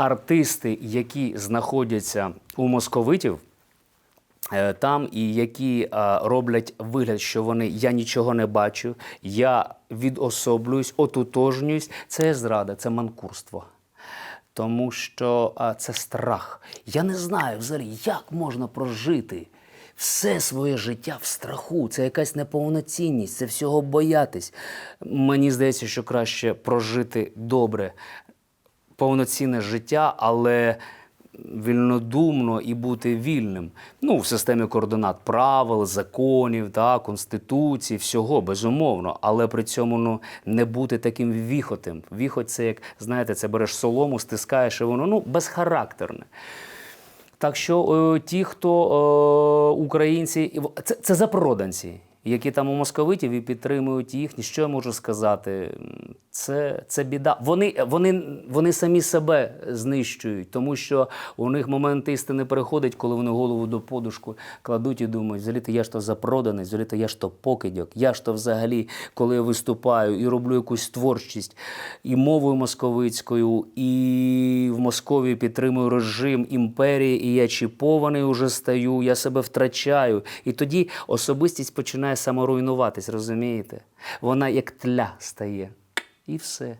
артисти, які знаходяться у московитів. е, Там і які роблять вигляд, що вони я нічого не бачу, я відособлююсь, отутожнююсь. Це зрада, це манкурство. Тому що а, це страх. Я не знаю взагалі, як можна прожити все своє життя в страху. Це якась неповноцінність, це всього боятись. Мені здається, що краще прожити добре повноцінне життя, але вільнодумно і бути вільним. Ну, в системі координат правил, законів, та, конституції, всього, безумовно. Але при цьому ну, не бути таким віхотим. Віхоть це як, знаєте, це береш солому, стискаєш і воно ну, безхарактерне. Так що е, ті, хто е, українці, це, це запроданці, які там у московитів і підтримують їх. Що я можу сказати? Це, це біда. Вони, вони, вони самі себе знищують, тому що у них момент істини приходить, коли вони голову до подушку кладуть і думають, взагалі я ж то запроданий, взагалі я ж то покидьок, я ж то взагалі, коли я виступаю і роблю якусь творчість і мовою московицькою, і в підтримую режим імперії, і я чіпований уже стаю, я себе втрачаю. І тоді особистість починає саморуйнуватись, розумієте? Вона як тля стає. І все.